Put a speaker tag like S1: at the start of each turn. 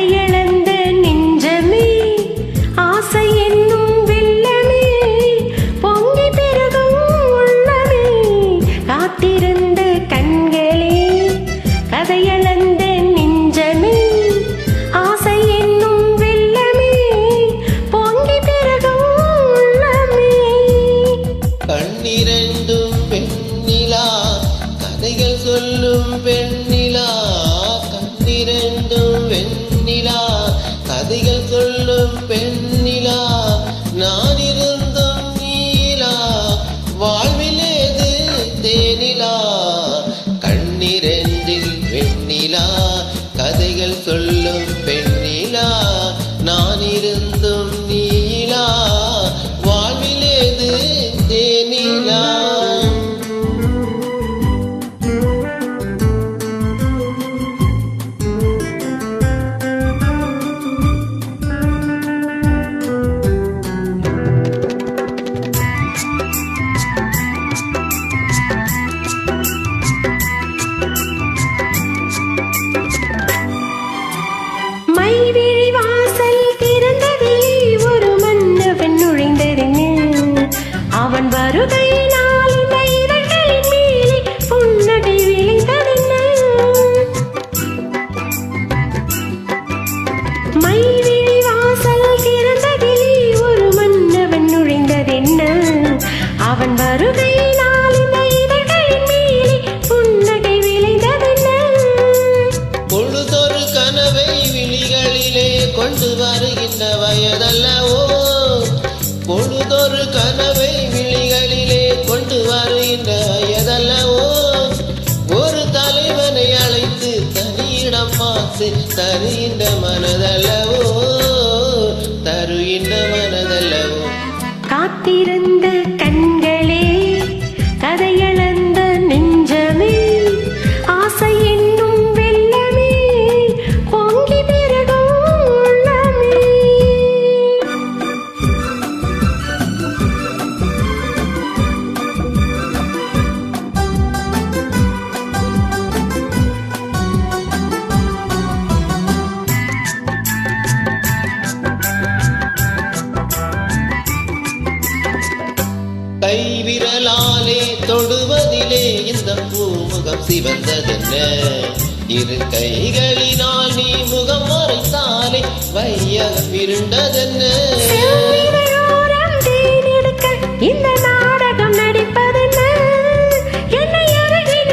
S1: ஆசையிழந்த நெஞ்சமே ஆசை என்னும் வில்லமே பொங்கி பெருகும் உள்ளமே. காத்திருந்த கண்களே கதையளந்த நெஞ்சமே ஆசை என்னும் வில்லமே பொங்கி பெருகும் உள்ளமே.
S2: கண்ணிரண்டும் பெண்ணிலா கதைகள் சொல்லும் பெண்ணி. சொல்
S1: அவன் வருகையினால் இந்த இதழ்களின் மேலே புன்னகை விளைந்ததென்ன?
S2: பொழுதொரு கனவை விழிகளிலே கொண்டு வருகின்ற வயதல்லவோ? பொழுதொரு கனவை சித்தருகின்ற மனதல்லவோ? தருகின்ற மனதல்லவோ?
S1: காத்திருந்த
S2: விரலாலே தொடுவதிலே இந்த பூமுகம் சிவந்ததென்ன? இரு கைகளினால் நீ முகம் மறைத்தாலே வைய விருண்டதென்ன
S1: இந்த நாடகம் நடிப்பதென்ன? என்னை அருகில்